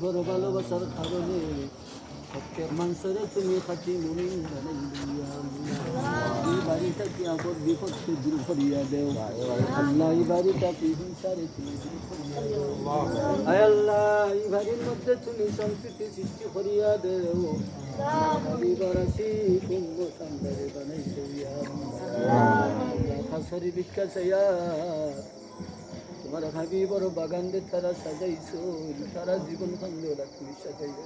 বড় ভালোবাসার কারণে প্রত্যেক মানুষের তুমি খাটি মুমিন এই বাড়িটা কি আপদ বিপদকে দূর করিয়া দেও? আল্লাহ, এই বাড়িটা কি হিংসারে তুমি দূর করিয়া দেও? আল্লাহ, এই বাড়ির মধ্যে তুমি সম্প্রীতি সৃষ্টি করিয়া দেও। বানাই খাসরি ভিক্ষা চাইয়া তোমার হাবিবর বাগান দে তারা সাজাইছো তারা জীবন কান্দ তুমি সাজাইয়া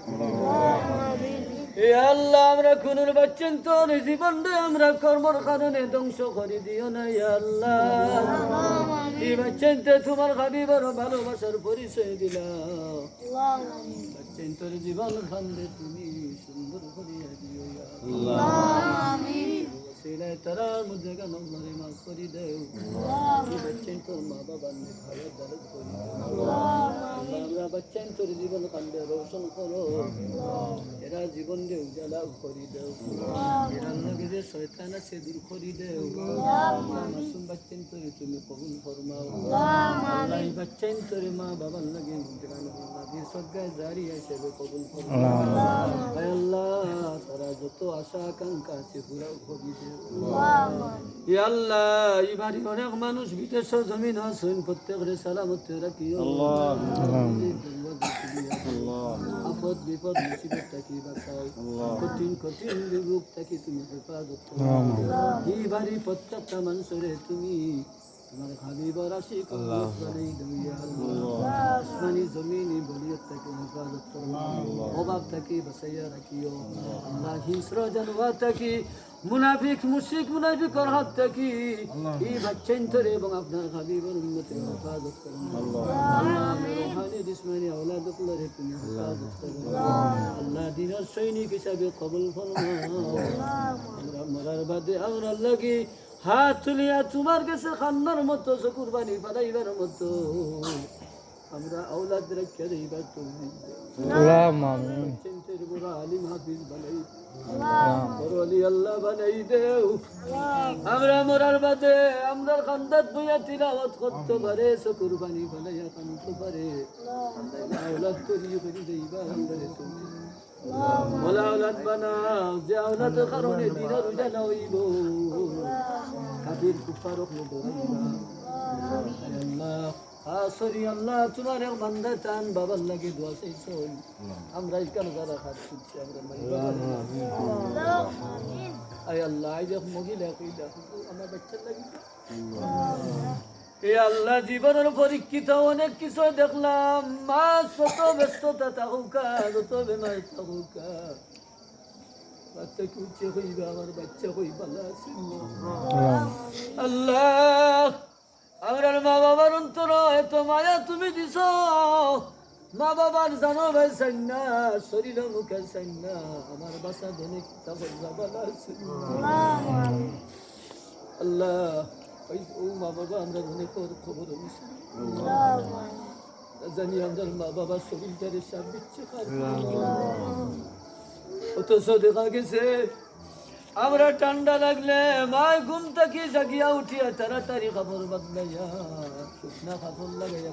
এ আল্লাহ আমরা খুনের বাচ্চেন তোর জীবনটা আমরা কর্মর কারণে ধ্বংস করে দিও না আল্লাহ। এই বাচ্চেন তোমার হাবিবর ভালোবাসার পরিচয় দিলাম। বাচ্চেন তোর জীবন কান্দে তুমি সুন্দর করিয়া দিও আল্লাহ। তারার মধ্যে কেন মরে মাফ করি দেও। তোর মা বাবার ভালো দরদ করি। আমরা বাচ্চাই তোর জীবন কাণ্ডে রোশন করো। এরা জীবন দে উজালা করি দেও। এরা যে শয়তান আছে দূর করি দেও। মাসুম বাচ্চেন তোরে তুমি কবুল ফরমাও। বাচ্চেন তোরে মা বাবার লাগে মুদ্রান নবী সদগায় জারি হিসেবে কবুল আয় আল্লাহ তারা যত আশা আকাঙ্ক্ষা আছে পুরা করি দেও ই আল্লাহ এই বাড়ি অনেক মানুষ বিদেশ জমিন আছেন প্রত্যেকের সালামত রাখিও আপদ বিপদ মুসিবত থাকি বাঁচাও কঠিন কঠিন রূপ থাকি তুমি হেফাজত এই বাড়ি প্রত্যেকটা মানুষের তুমি তোমার খালি বরাসি বানাই দইয়া আসমানি জমিনি বলিয়ত থাকি হেফাজত করো অভাব থাকি বাঁচাইয়া রাখিও আল্লাহ হিংস্র জানোয়ার থাকি মুনাফিক মুশরিক মুনাফিকর হাত থাকি এই বাচ্চেন ধরে এবং আপনার হাবিবের উন্নতি হেফাজত করুন রোহানি জিসমানি আওলাদ কুলরে তুমি হেফাজত করুন আল্লাহ। দিনের সৈনিক হিসাবে কবুল ফরমাও আমরা মরার বাদে আমরা লাগি হাত তুলিয়া তোমার কাছে খান্নার মতো কুরবানি পালাইবার মতো। আমরা আওলাদ রেখে দিবার তুমি চিন্তের বুড়া আলিম হাফিজ বানাই বড় আলী আল্লাহ বানাই দেও। আমরা মরার বাদে আমরা খান্দাত বইয়া তিলাওয়াত করতে পারে কুরবানি বানাইয়া কানতে পারে। আওলাদ করি করি দেইবা আমরা তুমি বলা আওলাদ বানাও যে আওলাদের কারণে দিনের উজালা হইব কাফির কুফারক নদরাইবা আল্লাহ আসরি আল্লাহ তোমার বান্দা টান বাবার লাগে দোয়া চাইছন আমরা এখানে যারা হাত তুলছি আমরা আয় আল্লাহ আই দেখ মহিলা কইলা আমার বাচ্চার লাগি এ আল্লাহ জীবনের পরীক্ষিত অনেক কিছু দেখলাম। মা শত ব্যস্ততা থাকুকা যত বেমার থাকুকা বাচ্চা কুচে হইবা আমার বাচ্চা হইবা আল্লাহ আমার মা বাবার অন্তর এত মায়া তুমি দিছ। মা বাবার জানো ভাই চাই না শরীর মুখে চাই না আমার বাসা ধনে কিতাব আল্লাহ ওই ও মা বাবা আমরা ধনে খবর নিছি জানি আমাদের মা বাবা শরীরটারে সাপ দিচ্ছে অথচ দেখা গেছে আমরা ঠান্ডা লাগলে মায় ঘুম থেকে জাগিয়া উঠিয়া তাড়াতাড়ি খবর বদলাইয়া শুকনা খবর লাগাইয়া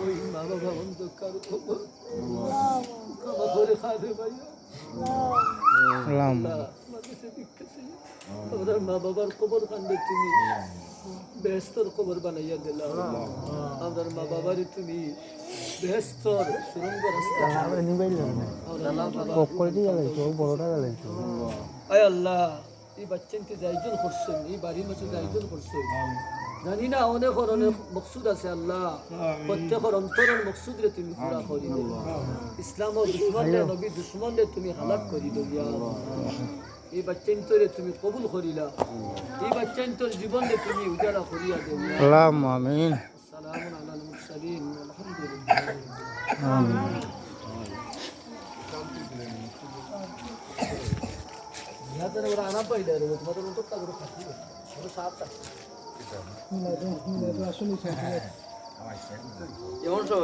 ওই মা বাবা অন্ধকার খবর করে খাবে ভাইয়া। আমার মা বাবার কবর কান্দে তুমি। বেহস্তর কবর বানাইয়া দিলাম আমার মা বাবারে তুমি বেহস্তর সুরঙ্গ রাস্তা। বাবা আয় আল্লাহ এই বাচ্চাকে যাইজন করছেন এই বাড়ির মাঝে যাইজন করছেন। জানি না অনেক অনেক মকসুদ আছে আল্লাহ। প্রত্যেকের অন্তরের মকসুদ রে তুমি পুরা করি দো ইসলাম ও দুশ্মন রে নবী দুশ্মন রে তুমি হালাক করি দো আল্লাহ। এই বাচ্চান্তরে তুমি কবুল করিলা। এই বাচ্চান্তর জীবনে তুমি উজালা করিয়া দেবে আল্লাহ আমিন। সালামুন আলাল মুরসালিন আলহামদুলিল্লাহ আমিন। ಯಾತನ ಅವರ ಅನಪ್ಪ ಇದ್ದಾರೆ ಇವತ್ತು ಮೊದಲು ಉಂಟು ಅವರು ಕಟ್ಟಿ ಅದು ಸಾರ್ಥ ಎವನ್ ಸೋ